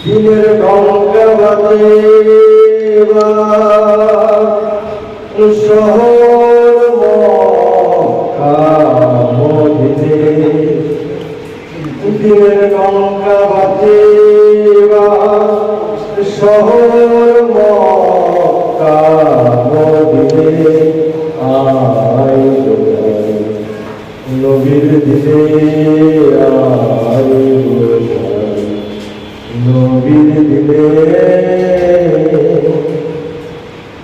দিনের গঙ্গা বাজে শহর দিনের গঙ্গা বাজে শহর মদিনে আয় নবীর দিনে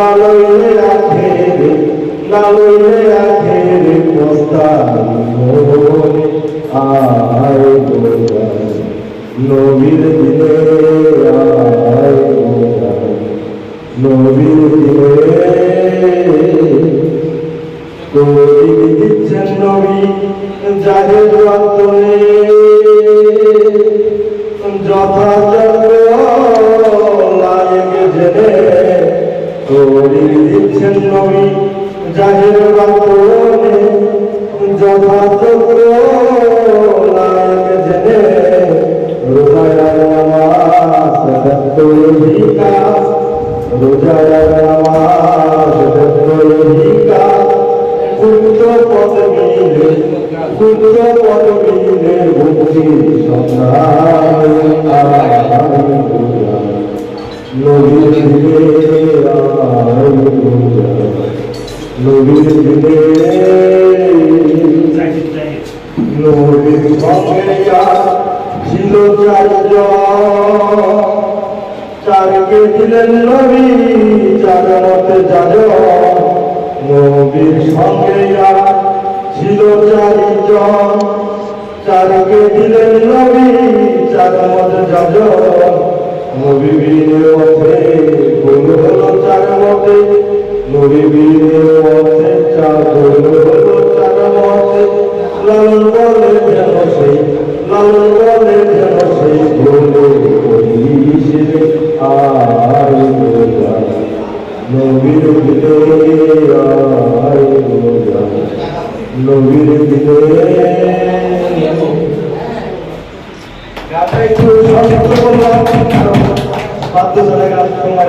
যায় এখন না লইলে রাখে রে না রাখে নবীর গোদান নবীর দিনে তৌফিক দিচ্ছেন নবী যথাযথ তৌফিক দিচ্ছেন নবী জাহের রতনে যথাযথ লায়ক জেনে রোজার নামাজ বিকাশ রোজার নামাজ বিকাশ পুত্র পদ মিলে পুত্র পদ মিলে মুক্তি নবীর দিলে নবীর দিলে নবীর সঙ্গে ছিল চারজন চারকে দিলেন নবী চার মতে যাজ নবীর সঙ্গে ছিল চারিজন চারকে দিলেন নবী চার মতে যাজ নবী বীরের মধ্যে ভুল হলো চার মতে নবী বীরের মধ্যে চার ভুল হলো চার মতে লালন বলে যেন সেই লালন বলে যেন সেই নবীর নবীর দিলে গানটা একটু সংক্ষিপ্ত করলাম কারণ বাদ্য চলে গান তোমার